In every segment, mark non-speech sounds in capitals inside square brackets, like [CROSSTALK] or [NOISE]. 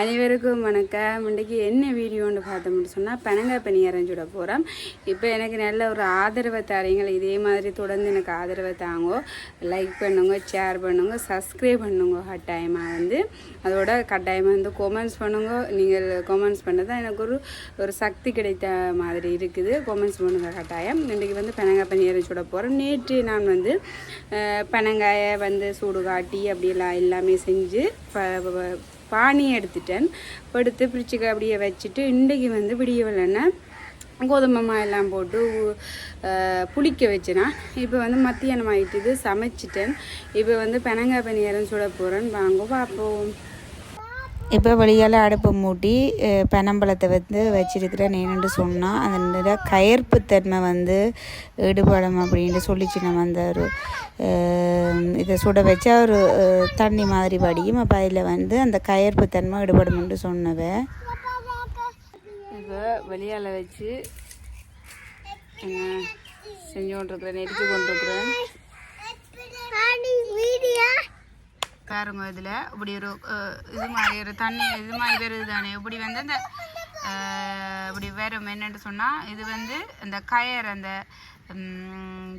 அனைவருக்கும் வணக்கம். இன்றைக்கு என்ன வீடியோன்னு பார்த்தோம்னு சொன்னால் பனங்காய் பணியாரம் சுட போகிறோம் இப்போ எனக்கு நல்ல ஒரு ஆதரவை தரீங்கள் இதே மாதிரி தொடர்ந்து எனக்கு ஆதரவை தாங்கோ. லைக் பண்ணுங்க ஷேர் பண்ணுங்க சப்ஸ்கிரைப் பண்ணுங்க கட்டாயமாக வந்து. அதோட கட்டாயமாக வந்து கொமெண்ட்ஸ் பண்ணுங்க. நீங்கள் கொமெண்ட்ஸ் பண்ணது தான் எனக்கு ஒரு ஒரு சக்தி கிடைத்த மாதிரி இருக்குது. கொமெண்ட்ஸ் பண்ணுங்க கட்டாயம். இன்றைக்கி வந்து பனங்காய் பணியாரம் சுட போகிறோம் நேற்று நான் வந்து பனங்காயை வந்து சூடு காட்டி அப்படிலாம் எல்லாமே செஞ்சு ப- பானி எடுத்துட்டேன். படுத்து எடுத்து ஃப்ரிட்ஜுக்கு அப்படியே வச்சுட்டு இன்றைக்கி வந்து விடிய கோதுமை மா எல்லாம் போட்டு புளிக்க வச்சுனா. இப்போ வந்து மத்தியானம் ஆயிட்டுது சமைச்சிட்டேன். இப்போ வந்து பெனங்காய் பனியாரம் சுட போகிறேன்னு வாங்க பார்ப்போம் இப்போ வெளியால் அடுப்பை மூட்டி பெனம்பழத்தை பனம்பழத்தை வந்து வச்சிருக்கிறேன் என்னென்று சொன்னால் அதன் கயர்ப்பு தன்மை வந்து ஈடுபடும் அப்படின்ட்டு சொல்லிச்சு நம்ம அந்த ஒரு இதை சுட வச்சா ஒரு தண்ணி மாதிரி வடியும். அப்போ அதில் வந்து அந்த கயர்ப்புத்தன்மை ஈடுபடும்னு சொன்னவ. இப்போ வெளியால் வச்சு செஞ்சு கொண்டிருக்கிறேன் நெரிச்சு கொண்டிருக்கிறேன். பாருங்க இதில் இப்படி ஒரு இது மாதிரி ஒரு தண்ணி இது மாதிரி வருது தானே. இப்படி வந்து அந்த இப்படி வரும். என்னென்னு சொன்னால் இது வந்து அந்த கயர் அந்த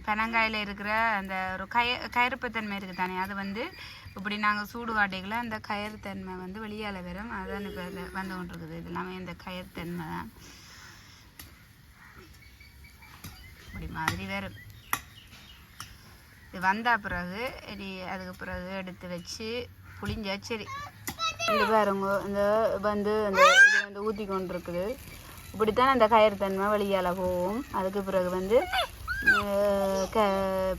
பனங்காயில் இருக்கிற அந்த ஒரு கய கயறுப்புத்தன்மை இருக்குது தானே அது வந்து இப்படி நாங்கள் சூடு காட்டிக்கல அந்த கயறுத்தன்மை வந்து வெளியால் வரும். அதுதான் இப்போ வந்து கொண்டிருக்குது. இது எல்லாமே இந்த கயறுத்தன்மை தான். இப்படி மாதிரி வரும். இது வந்த பிறகு இனி அதுக்கு பிறகு எடுத்து வச்சு புளிஞ்சா சரி. இந்த பாருங்க இந்த வந்து அந்த இது வந்து ஊற்றி கொண்டு இருக்குது இப்படித்தான் அந்த கயிறுத்தன்மை வெளியால் போகும் அதுக்கு பிறகு வந்து க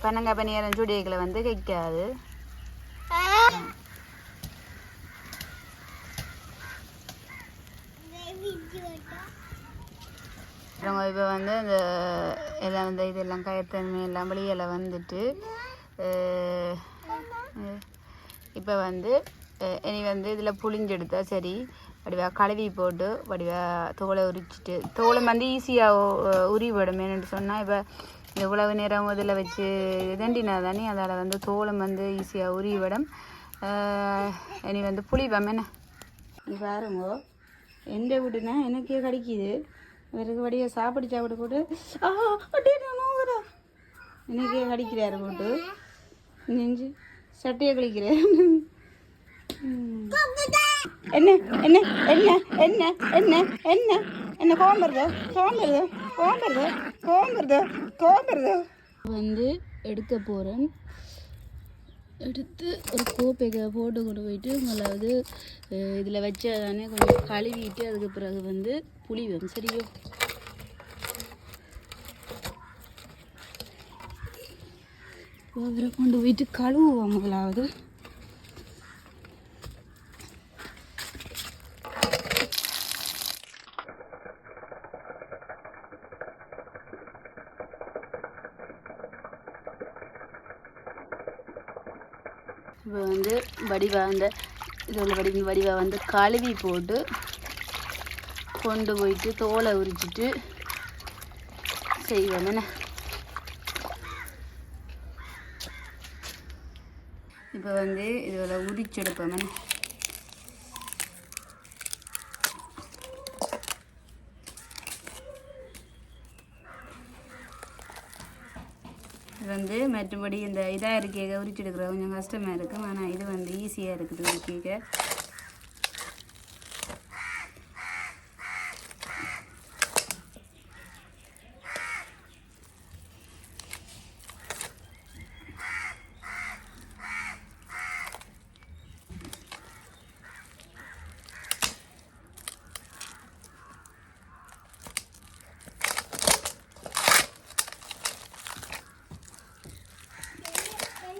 பனங்காய் பனியாரம் சுடிகளை வந்து கைக்காது. நம்ம இப்போ வந்து இந்த எல்லாம் இந்த இதெல்லாம் கயத்தன்மை எல்லாம் வெளியில் வந்துட்டு இப்போ வந்து இனி வந்து இதில் புளிஞ்செடுத்தா சரி. வடிவா கழுவி போட்டு வடிவா தோலை உரிச்சிட்டு தோலை வந்து ஈஸியாக உரிவிடும் என்னென்னு சொன்னால் இப்போ எவ்வளவு நேரம் இதில் வச்சு இதண்டினா தானே அதால் வந்து தோலம் வந்து ஈஸியாக உரிவிடும் இனி வந்து புளிப்பம் என்ன? பாருங்க எந்த வீடுனா எனக்கே கிடைக்கிது. இவருக்கு வடிய சாப்பிடு சாப்பிடு போட்டு எனக்கே கடிக்கிறாரு போட்டு. நெஞ்சு சட்டையை கழிக்கிறேன். என்ன என்ன என்ன என்ன என்ன என்ன? என்ன கோம்புறதோ கோம்புறதோ கோம்புறதோ கோம்புறதோ வந்து எடுக்க போகிறேன் எடுத்து ஒரு கோப்பைக்கு போட்டு கொண்டு போயிட்டு உங்களாவது இதில் வச்ச தானே கொஞ்சம் கழுவிட்டு அதுக்கு பிறகு வந்து புளிவேன் சரியோ? அவரை கொண்டு போயிட்டு கழுவுவோம் முதலாவது இப்போ வந்து வடிவா அந்த இதில் வடி வடிவை வந்து கழுவி போட்டு கொண்டு போயிட்டு தோலை உரிச்சிட்டு செய்வோம். என்ன? இப்போ வந்து இதில் உரிச்செடுப்போம். இது வந்து மற்றபடி இந்த இதாக இருக்கேக உரிச்செடுக்கிற கொஞ்சம் கஷ்டமாக இருக்கும் ஆனால் இது வந்து ஈஸியாக இருக்குது உரிக்க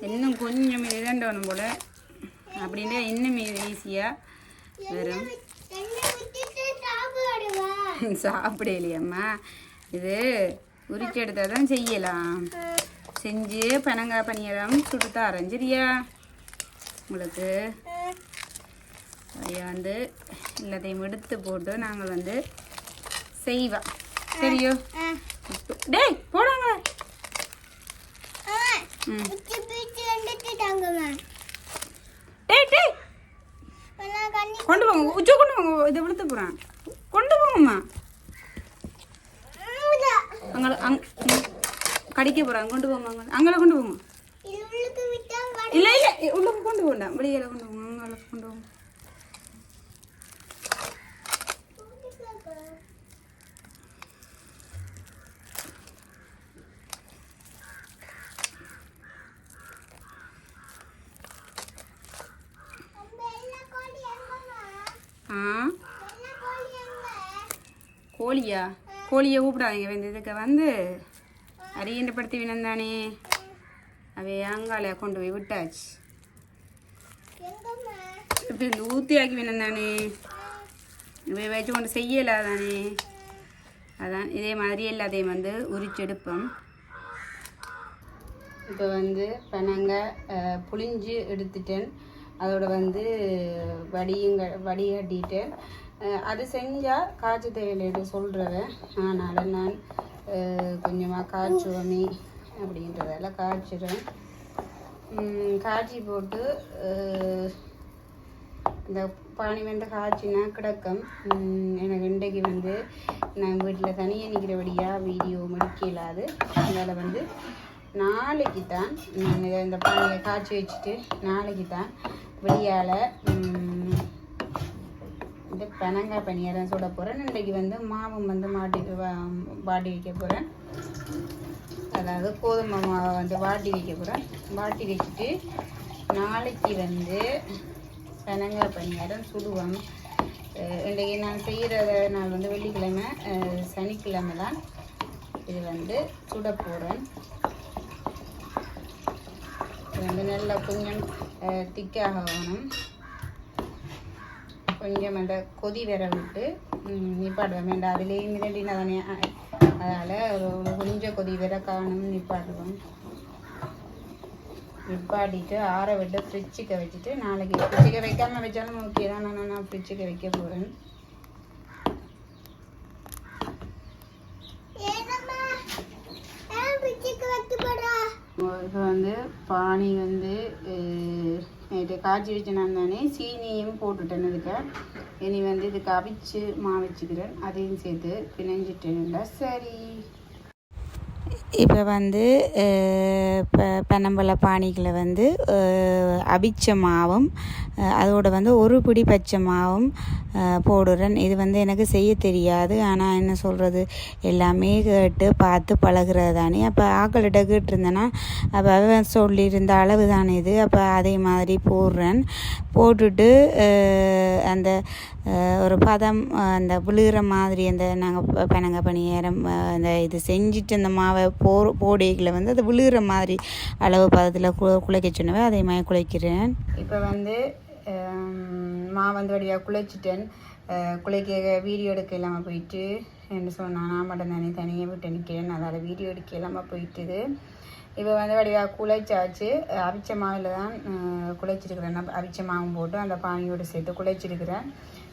இன்னும் கொஞ்சம் இதண்டணும் போல். அப்படின்னா இன்னும் ஈஸியாக வரும். [LAUGHS] சாப்பிடலையம்மா. இது உரிச்சு எடுத்தால் தான் செய்யலாம். செஞ்சு பனங்காய் பணியாரம் சுட்டு தரேன் சரியா உங்களுக்கு வந்து எல்லாத்தையும் எடுத்து போட்டு நாங்கள் வந்து செய்வோம் சரியோ? டேய் போடாங்க ம் டேய் டேய் கொண்டு போங்க உச்ச கொண்டு போங்க இதை விழுத்து போகிறேன் கொண்டு போங்கம்மா அங்கே அங். கடிக்க போகிறாங்க கொண்டு போங்க அங்கே. அங்கே கொண்டு போங்க இல்லை இல்லை உள்ளுக்கு கொண்டு போண்டா வெளியில கொண்டு கோழியா கூப்பிடாதீங்க. வந்து இதுக்கு வந்து அரியண்டப்படுத்தி வினந்தானே அவை அங்கால கொண்டு போய் விட்டாச்சு. இப்போ இந்த ஊத்தியாக்கி வினந்தானே இவை வச்சு கொண்டு செய்யலாதானே. அதான் இதே மாதிரி எல்லாத்தையும் வந்து உரிச்செடுப்போம். இப்போ வந்து பனங்க அஹ், புளிஞ்சு எடுத்துட்டேன். அதோட வந்து வடியுங்க வடிகட்டிட்டேன். அது செஞ்சால் காய்ச்ச தேவையில்லை சொல்கிறவன் அதனால் நான் கொஞ்சமாக காய்ச்சுவமி அப்படின்றதால காய்ச்சிடுறேன் காய்ச்சி போட்டு இந்த பானி வந்து காய்ச்சினா கிடக்கும். எனக்கு இன்றைக்கு வந்து நான் வீட்டில் தனியாக நிற்கிறபடியாக வீடியோ முடிக்க இல்லாது. அதனால் வந்து நாளைக்கு தான் இந்த பானியை காய்ச்சி வச்சுட்டு நாளைக்கு தான் வெளியால் வந்து பனங்காய் பணியாரம் சுட போகிறேன் இன்றைக்கு வந்து மாவும் வந்து மாட்டி வாட்டி வைக்க போகிறேன் அதாவது கோதுமை மாவை வந்து வாட்டி வைக்க போகிறேன் வாட்டி வச்சுட்டு நாளைக்கு வந்து பனங்காய் பணியாரம் சுடுவோம். இன்றைக்கு நான் செய்கிற நாள் வந்து வெள்ளிக்கிழமை சனிக்கிழமை தான். இது வந்து சுட போகிறேன் இது வந்து நல்லா கொஞ்சம் திக்காக வேணும் கொஞ்சம் அந்த கொதி வர விட்டு ம், நிப்பாட்டுவேன். வேண்டாம் அதுலேயும் மிரண்டினா தானே அதனால் கொஞ்சம் கொதி வர காணும் நிப்பாட்டுவோம் நிப்பாட்டிட்டு ஆற விட்டு ஃப்ரிட்ஜுக்கு வச்சுட்டு நாளைக்கு ஃப்ரிட்ஜுக்கு வைக்காம வச்சாலும் ஓகே தான். நான் நான் ஃப்ரிட்ஜுக்கு வைக்க போகிறேன் வந்து பானி வந்து நைட்டு காய்ச்சி வச்சுனான் சீனியும் போட்டுட்டேன் இதுக்கு. இனி வந்து இதுக்கு அவிச்சு மாவிச்சுக்கிறேன் அதையும் சேர்த்து பிணைஞ்சிட்டேன்ல சரி. இப்போ வந்து இப்போ ப பனம்பழ பானிகளை வந்து அபிச்ச மாவும் அதோடு அதோட வந்து ஒரு பிடி பச்சை மாவும் போடுறேன். இது வந்து எனக்கு செய்ய தெரியாது. ஆனால் என்ன சொல்கிறது எல்லாமே கேட்டு பார்த்து பழகுறது தானே. அப்போ ஆக்கள்கிட்ட கேட்டிருந்தேன்னா அப்போ அவன் சொல்லியிருந்த அளவு தானே இது. அப்போ அதே மாதிரி போடுறேன். போட்டுட்டு அந்த ஒரு பதம் அந்த விழுகிற மாதிரி அந்த நாங்கள் பனங்க பணியாரம் அந்த இது செஞ்சுட்டு அந்த மாவை போ போடைகளை வந்து அது விழுகிற மாதிரி அளவு பதத்தில் கு குலைக்க சொன்னவே அதே மாதிரி குலைக்கிறேன் இப்போ வந்து ஹம், மா வந்து வழியாக குழைச்சிட்டேன் குளிக்க குழைக்க வீடியோ எடுக்க இல்லாமல் போயிட்டு என்ன சொன்னால் நான் மட்டும் தானே தனியாக விட்டு நிற்கிறேன் அதால் வீடியோ எடுக்க இல்லாமல் போயிட்டுது. இப்போ வந்து வடிவாக குழைச்சாச்சு அவிச்ச மாவில் தான் அஹ், குழைச்சிருக்கிறேன் நான் அவிச்ச மாவும் போட்டு அந்த பானியோடு சேர்த்து குழைச்சிருக்கிறேன்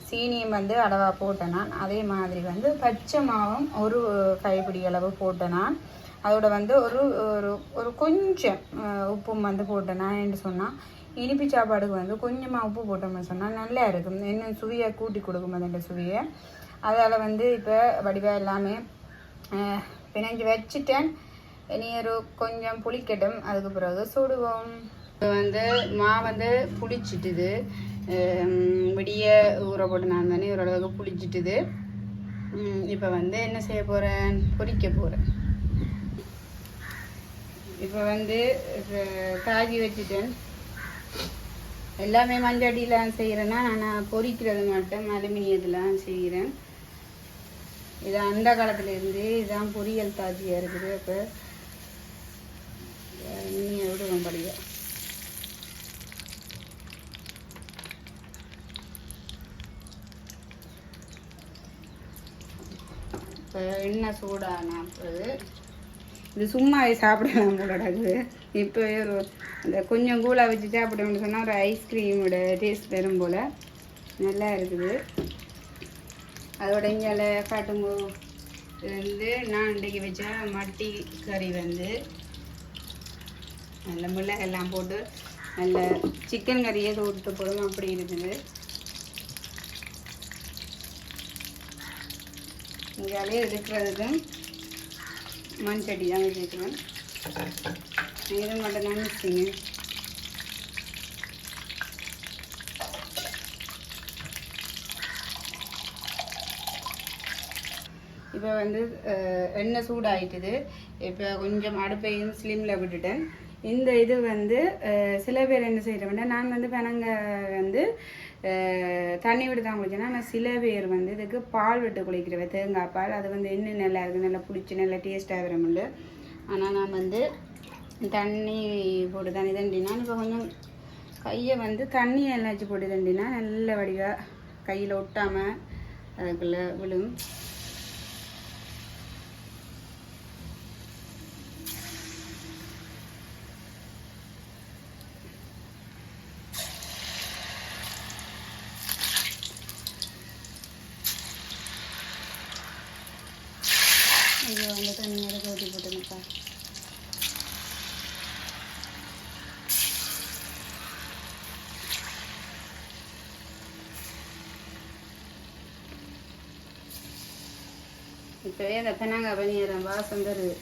சீனியும் வந்து அளவாக போட்டேன் நான் அதே மாதிரி வந்து பச்சை மாவும் ஒரு கைப்பிடி அளவு போட்டேன் நான் அதோட வந்து ஒரு ஒரு ஒரு கொஞ்சம் உப்பும் வந்து போட்டேன் நான் என்ன சொன்னால் இனிப்பு சாப்பாடுக்கு வந்து கொஞ்சமாக உப்பு போட்டோம்னு சொன்னால் நல்லா இருக்கும். இன்னும் சுவையை கூட்டி கொடுக்கும் அந்த சுவையை. அதால் வந்து இப்போ வடிவாக எல்லாமே பிணைஞ்சு வச்சுட்டேன். இனி ஒரு கொஞ்சம் புளிக்கட்டும் அதுக்கு பிறகு சுடுவோம். இப்போ வந்து மா வந்து புளிச்சிட்டுது. விடிய ஊற போட்டு நான் தானே ஓரளவுக்கு புளிச்சிட்டுது. இப்போ வந்து என்ன செய்ய போகிறேன் பொரிக்க போகிறேன் இப்போ வந்து காய்ச்சி வச்சுட்டேன். எல்லாமே மஞ்சடியில் செய்கிறேன்னா நான் பொரிக்கிறது மட்டும் அலுமினியத்தில் செய்கிறேன் இது அந்த காலத்துலேருந்து இதுதான் பொரியல் தாஜியாக இருக்குது. அப்போ நீ விடுவோம் படியா இப்போ எண்ணெய் சூடான பிறகு இது சும்மா சாப்பிடலாம் போடாது இப்போ ஒரு அந்த கொஞ்சம் கூலாக வச்சு சாப்பிட்டோம்னு சொன்னால் ஒரு ஐஸ்கிரீமோட டேஸ்ட் வரும் போல். நல்லா இருக்குது. அதோட இங்கே காட்டும்போ வந்து நான் இன்றைக்கு வச்ச மட்டி கறி வந்து நல்ல முள்ளகெல்லாம் போட்டு நல்ல சிக்கன் கறியே தொட்டு போடும். அப்படி இருக்குது. இங்கே இருக்கிறதுக்கும் மண் சட்டி தான் வச்சுருக்கிறேன் இது மட்டும் தான் மிக்சிங்க இப்போ வந்து எண்ணெய் சூடாயிட்டுது. இப்போ கொஞ்சம் அடுப்பையும் ஸ்லிமில் விட்டுட்டேன். இந்த இது வந்து சில பேர் என்ன செய்கிறோம்னா நான் வந்து பெனங்க வந்து தண்ணி விட்டு தான் குளிச்சேன்னா ஆனால் சில பேர் வந்து இதுக்கு பால் விட்டு குளிக்கிறவ தேங்காய் பால் அது வந்து இன்னும் நல்லா இருக்குது நல்லா பிடிச்சி நல்லா டேஸ்ட்டாக வரும்ல ஆனால் நான் வந்து தண்ணி போட்டு தண்ணி தண்டினா இப்போ கொஞ்சம் கையை வந்து தண்ணியை எல்லாம் வச்சு போட்டு தண்டினா நல்ல வடிவாக கையில் ஒட்டாமல் அதுக்குள்ளே விழும். இப்போவே அந்த பெனாங்காய் பனியறேன் வாசம் தருது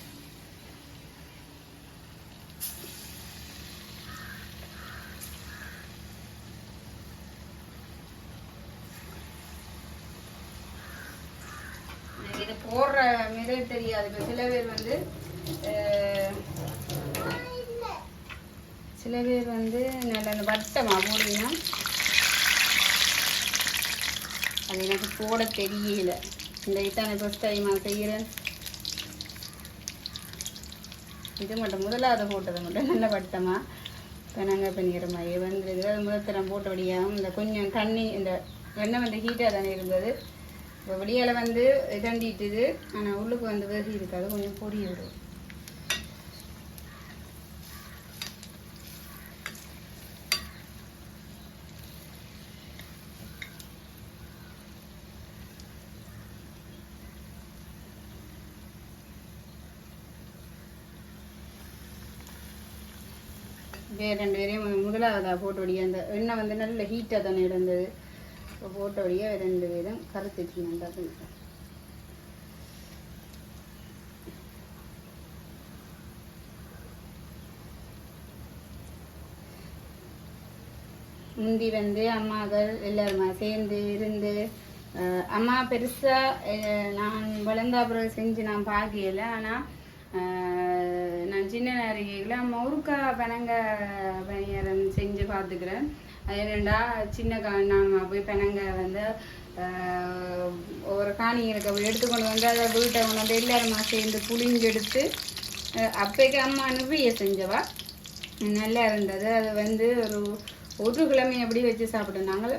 இது போடுற மிதே தெரியாது இப்போ சில பேர் வந்து சில பேர் வந்து நல்ல அந்த வட்டமாக போடுவீங்கன்னா அது எனக்கு போட தெரியல. இந்த இதான ஃபஸ்ட் டைமாக செய்கிறேன் இது மட்டும் முதலாவது போட்டது மட்டும் நல்ல வட்டமாக பெனங்க பண்ணிக்கிற மாதிரி வந்துருது அது முதல் போட்டபடியாகவும் இந்த கொஞ்சம் தண்ணி இந்த எண்ணெய் வந்து ஹீட்டாக தானே இருந்தது. இப்போ வெளியால் வந்து இதண்டிட்டுது ஆனால் உள்ளுக்கு வந்து வேகி இருக்காது கொஞ்சம் பொடி விடும் வேறு ரெண்டு பேரையும் முதலாவதாக போட்டபடியே அந்த எண்ணெய் வந்து நல்ல ஹீட்டாக தானே இருந்தது. இப்போ போட்டபடியே ரெண்டு பேரும் கருத்துச்சு நல்லா பண்ணுறேன் முந்தி வந்து அம்மாக்கள் எல்லாருமா சேர்ந்து இருந்து அம்மா பெருசாக நான் வளர்ந்தா செஞ்சு நான் பார்க்கல ஆனால் நான் சின்ன நேரிகையில் அம்மா பெனங்க பணியாரம் செஞ்சு பார்த்துக்கிறேன். அது சின்ன கா நான் போய் பெனங்க வந்து ஒரு காணிங்களுக்கு அப்படி எடுத்துக்கொண்டு வந்து அதை வீட்டை கொண்டு வந்து எல்லாருமா சேர்ந்து புளிஞ்செடுத்து அப்பைக்கு அம்மா அனுப்பிய செஞ்சவா? நல்லா இருந்தது. அது வந்து ஒரு ஒரு கிழமை எப்படி வச்சு சாப்பிட்டோம் நாங்கள்.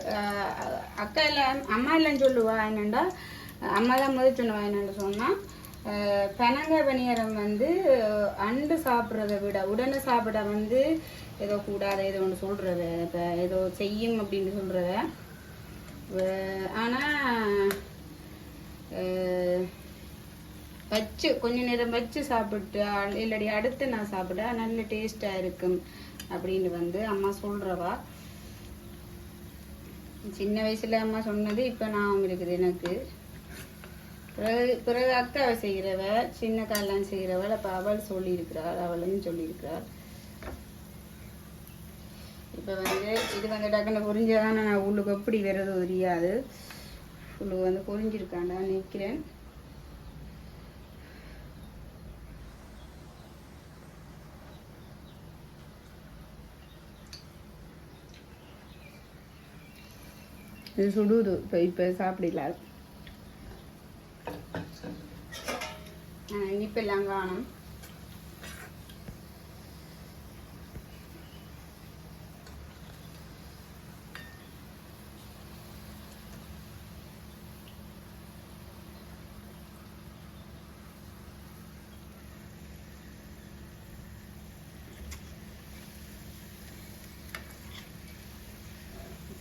அக்கா எல்லாம் அம்மா எல்லாம் சொல்லுவா என்னண்டா அம்மா தான் முதல் சொன்னவா என்னென்னு சொன்னால் பெனங்காய் பணியாரம் வந்து அண்டு சாப்பிட்றத விட உடனே சாப்பிட வந்து ஏதோ கூடாத ஏதோ ஒன்று சொல்கிறத இப்போ ஏதோ செய்யும் அப்படின்னு சொல்கிறத ஆனால் வச்சு கொஞ்ச நேரம் வச்சு சாப்பிட்டு இல்லாடி அடுத்து நான் சாப்பிட்டா நல்ல டேஸ்டாக இருக்கும் அப்படின்னு வந்து அம்மா சொல்கிறவா சின்ன வயசில் அம்மா சொன்னது இப்போ நான் இருக்குது எனக்கு. பிறகு பிறகு அக்காவை செய்கிறவ சின்ன காலாம் செய்கிறவள் அப்போ அவள் சொல்லியிருக்கிறாள் அவளையும் சொல்லியிருக்கிறாள். இப்போ வந்து இது வந்து டக்குன்னு புரிஞ்சாதான் நான் உள்ளுக்கு எப்படி வருது தெரியாது. உள்ளுக்கு வந்து புரிஞ்சிருக்காண்டா நிற்கிறேன் இது சுடுது இப்போ இப்போ சாப்பிடலாம் இனிப்பெல்லாம் காணும்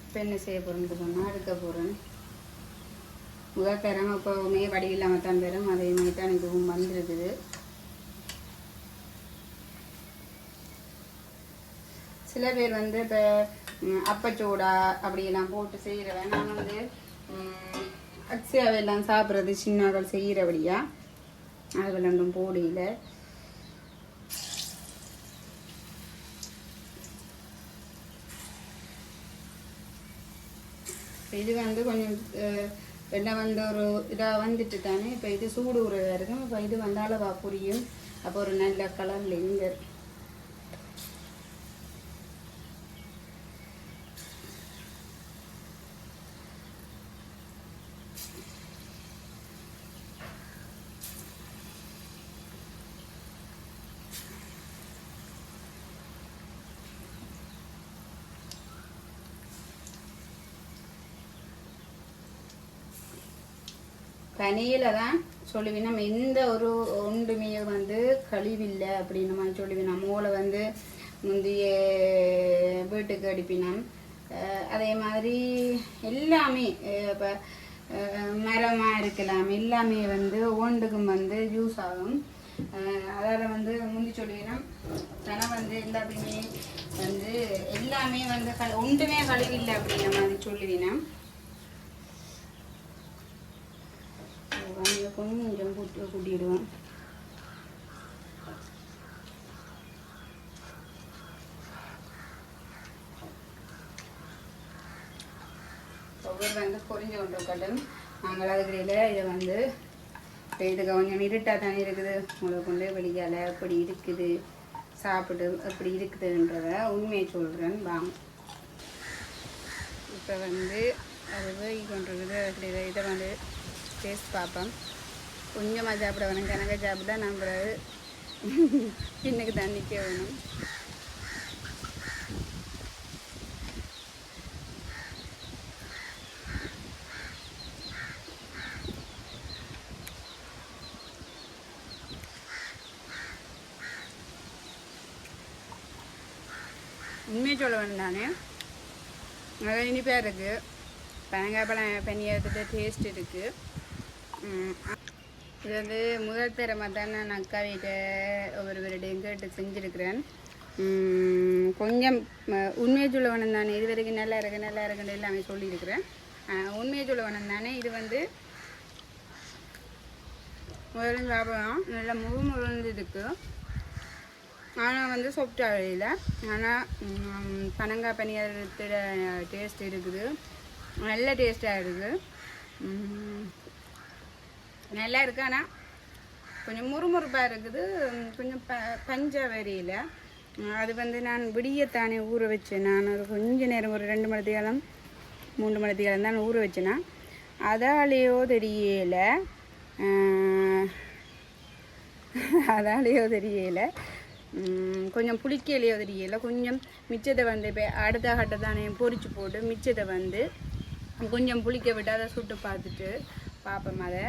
இப்போ என்ன செய்ய போகிறேன்னு சொன்னால் எடுக்க போகிறேன் முதல் தரம் எப்போவுமே வடிவில்லாமல் தான் தரும் அதே மாதிரி தான் இதுவும் வந்திருக்குது. சில பேர் வந்து இப்போ அப்பச்சோடா அப்படியெல்லாம் போட்டு செய்கிறவன். நான் வந்து ம், அக்ஸியாவெல்லாம் சாப்பிட்றது சின்னாக்கள் செய்கிறபடியா? அது ஒன்றும் போடையில் இது வந்து கொஞ்சம் அஹ், வந்து ஒரு இதாக வந்துட்டு தானே? இப்போ இது சூடு உறவாக இருக்கும் இப்போ இது வந்தாலும் வா புரியும். அப்போ ஒரு நல்ல கலர் லிங்கர் பனியில தான் சொல்லுவேன். நம்ம எந்த ஒரு ஒன்றுமே வந்து கழிவில்லை அப்படின்னு மாதிரி சொல்லுவேன். நம்ம மூளை வந்து முந்தைய வீட்டுக்கு அடிப்பினம். அதே மாதிரி எல்லாமே இப்போ மரமாக இருக்கலாம். எல்லாமே வந்து ஓண்டுக்கும் வந்து யூஸ் ஆகும். அதால் வந்து முந்தி சொல்லுவேன்னா தனம் வந்து எல்லாத்தையுமே வந்து எல்லாமே வந்து க ஒன்றுமே கழிவில்லை அப்படிங்கிற மாதிரி சொல்லுவீனா வந்து கொஞ்சம் கூட்டி கூட்டிடுவேன் ஒவ்வொரு வந்து பொறிஞ்சு கொண்டு இருக்கட்டும் நாங்கள் அதுக்கிடையில் இதை வந்து இப்போ இது கொஞ்சம் இருட்டாக தானே இருக்குது. உங்களுக்கு கொண்டு வெளியால் எப்படி இருக்குது. சாப்பிட்டு எப்படி இருக்குதுன்றத உண்மையை சொல்கிறேன் வாங்க. இப்போ வந்து அது வேகி கொண்டிருக்குது. அப்படி இதை- வந்து டேஸ்ட் பார்ப்பேன் கொஞ்சமாக சாப்பிட வேணும். கணக்க சாப்பிட்டா நம்புறாரு பின்னுக்கு தண்ணிக்கே வேணும். உண்மையை சொல்ல வேணும் தானே? நல்லா இனிப்பாக இருக்குது பனங்காய் பழம் பண்ணி எடுத்துட்டு டேஸ்ட் இருக்குது இது வந்து முதல் தரமாக தான் நான் அக்கா வீட்டை ஒவ்வொருவருடையும் கேட்டு செஞ்சுருக்கிறேன். கொஞ்சம் உண்மையை சொல்லவனம் தானே. இது வரைக்கும் நல்லா இருக்கு நல்லா இருக்குன்னு எல்லாமே சொல்லியிருக்கிறேன். உண்மையை சொல்லவனம் தானே. இது வந்து முதல்ல சாப்பிடும் நல்லா முழு முழுந்ததுக்கு ஆனால் வந்து சாஃப்டாக இல்லை. ஆனால் பனங்காய் பனியாரத்தோட டேஸ்ட் இருக்குது. நல்ல டேஸ்ட்டாக இருக்குது. நல்லா இருக்கு. ஆனால் கொஞ்சம் முறுமுறுப்பாக இருக்குது. கொஞ்சம் ப பஞ்சா வரையில் அது வந்து நான் விடியத்தானே ஊற வச்சேன். நான் ஒரு கொஞ்ச நேரம் ஒரு ரெண்டு மணி காலம் மூணு மணி நேரம் தான் ஊற வச்சேன்னா அதாலேயோ தெரியல அதாலேயோ தெரியல கொஞ்சம் புளிக்கலையோ தெரியல கொஞ்சம் மிச்சத்தை வந்து இப்போ அடுத்த கட்டை தானே பொரிச்சு போட்டு மிச்சத்தை வந்து கொஞ்சம் புளிக்க விட்டு அதை சுட்டு பார்த்துட்டு பார்ப்போம் அதை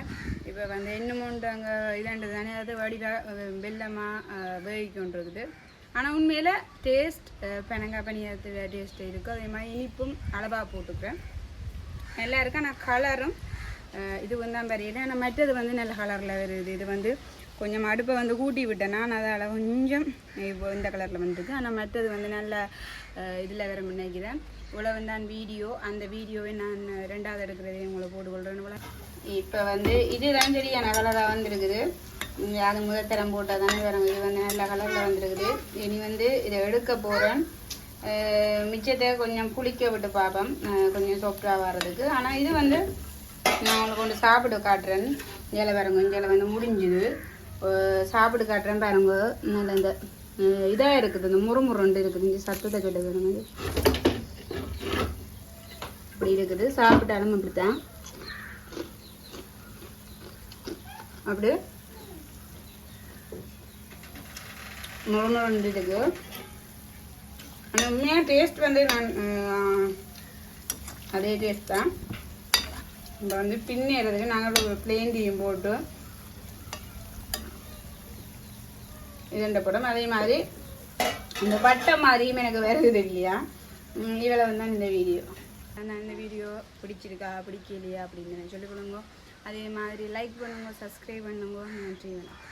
இப்போ வந்து இன்னமும் அங்கே இதாண்டு தானே அது வடிவாக வெள்ளமாக வேகிக்கொண்டிருக்குது. ஆனால் உண்மையில் டேஸ்ட் பெனங்காய் பனியாரத்தில் டேஸ்ட் இருக்குது அதே மாதிரி இனிப்பும் அளவாக போட்டுக்கிறேன் நல்லா இருக்கு? ஆனால் கலரும் இது வந்து தான் பெரியது ஆனால் மற்றது வந்து நல்ல கலரில் வருது. இது வந்து கொஞ்சம் அடுப்பை வந்து கூட்டி விட்டேன்னா நான் அதால் கொஞ்சம் இப்போ இந்த கலரில் வந்துருக்கு. ஆனால் மற்றது வந்து நல்ல இதில் வேறு நினைக்கிறேன். இவ்வளவு தான் வீடியோ அந்த வீடியோவை நான் ரெண்டாவது எடுக்கிறதே உங்களை போட்டுக்கொள்கிறேன் இவ்வளோ இப்போ வந்து இதுதான் சரியான கலராக வந்திருக்குது. அது முதல் போட்டால் தானே வரும். இது வந்து நல்ல கலரில் வந்திருக்குது. இனி வந்து இதை எடுக்க போகிறேன் மிச்சத்தை கொஞ்சம் புளிக்க விட்டு பார்ப்போம். கொஞ்சம் சாஃப்டாக வர்றதுக்கு. ஆனால் இது வந்து நான் உங்களுக்கு கொண்டு சாப்பிட காட்டுறேன். இலை பாருங்க இலை வந்து முடிஞ்சுது. சாப்பிட்டு காட்டுறேன் பாருங்க. நல்ல இந்த இதாக இருக்குது. இந்த முறுமுறுண்டு இருக்குது. இங்கே சத்தத்தை கேட்டு பாருங்க இப்படி இருக்குது. சாப்பிட்டாலும் இப்படி தான் அப்படி முறுமுறுண்டு நுழைஞ்சிருக்கு ஆனால் உண்மையாக டேஸ்ட் வந்து நான் அதே டேஸ்ட் தான். இப்போ வந்து பின்னேறதுக்கு நாங்கள் ஒரு பிளேன் டீயும் போட்டு இதுண்ட படம். அதே மாதிரி இந்த பட்டை மாதிரியும் எனக்கு வருது இல்லையா இவளை தான் இந்த வீடியோ ஆனால் இந்த வீடியோ பிடிச்சிருக்கா பிடிக்கலையா அப்படின்னு சொல்லி கொடுங்க. அதே மாதிரி லைக் பண்ணுங்க சப்ஸ்கிரைப் பண்ணுங்க. நன்றி வணக்கம்.